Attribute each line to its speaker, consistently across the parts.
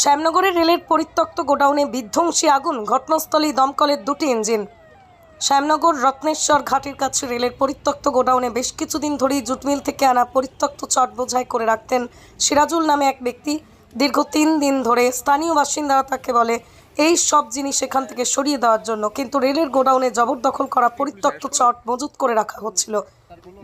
Speaker 1: শ্যামনগরে রেলের পরিত্যক্ত গোডাউনে বিধ্বংসী আগুন ঘটনাস্থলে দমকলের দুটি ইঞ্জিন। শ্যামনগর রত্নেশ্বর ঘাটের কাছে রেলের পরিত্যক্ত গোডাউনে বেশ কিছুদিন ধরেই জুটমিল থেকে আনা পরিত্যক্ত চট বোঝাই করে রাখতেন সিরাজুল নামে এক ব্যক্তি। দীর্ঘ তিন দিন ধরে স্থানীয় বাসিন্দারা তাকে বলে, এই সব জিনিস এখান থেকে সরিয়ে দেওয়ার জন্য কিন্তু রেলের গোডাউনে জবরদখল করা পরিত্যক্ত চট মজুত করে রাখা হচ্ছিল।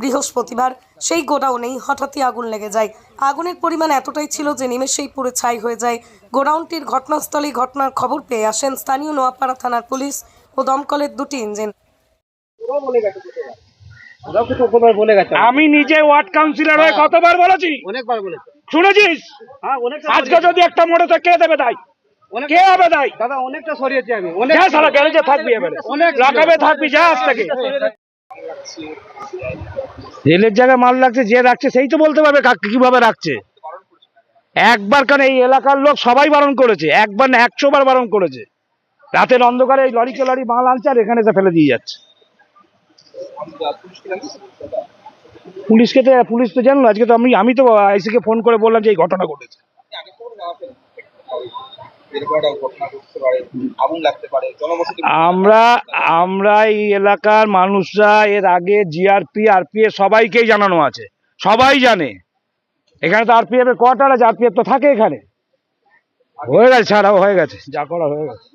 Speaker 1: বৃহস্পতিবার সেই গোডাউনেই হঠাৎই আগুন লেগে যায়। আগুনের পরিমাণ এতটাই ছিল যে নিমেষেই পুরো ছাই হয়ে যায়। গোডাউনটির ঘটনাস্থলে ঘটনার খবর পেয়ে আসেন স্থানীয় নোয়াপাড়া থানার পুলিশ ও দমকলের দুটি ইঞ্জিন।
Speaker 2: আমি নিজে ওয়ার্ড কাউন্সিলর হয়ে কতবার বলেছি?
Speaker 3: অনেকবার বলেছে।
Speaker 2: শুনেছিস?
Speaker 3: হ্যাঁ
Speaker 2: আজকে যদি একটা মোড়ে তো কে দেবে কে হবে
Speaker 3: দাদা অনেকটা সরিয়েছি আমি। অনেক
Speaker 2: সারা গ্যারেজে থাকবি এবারে।
Speaker 3: অনেক
Speaker 2: লাগাবে থাকবি যা আজ থেকে। রেলের জায়গায় মাল রাখছে, যে রাখছে সেই তো বলতে পারবে কীভাবে রাখছে। একবার কেন এই এলাকার লোক সবাই বারণ করেছে, একবার না একশো বার বারণ করেছে। রাতের অন্ধকারে এই লরিকে লরি মাল আনছে আর এখানে এসে ফেলে দিয়ে যাচ্ছে। পুলিশকে তো, পুলিশ তো জানলো, আজকে তো আমি আমি তো আইসিকে ফোন করে বললাম যে এই ঘটনা ঘটেছে। আমরা আমরা এই এলাকার মানুষরা এর আগে জিআরপি আরপিএফ সবাইকেই জানানো আছে সবাই জানে। এখানে তো আরপিএফ এর কোয়ার্টার আছে আরপিএফ তো থাকে এখানে। হয়ে গেছে ছাড়াও হয়ে গেছে যা করা হয়ে গেছে।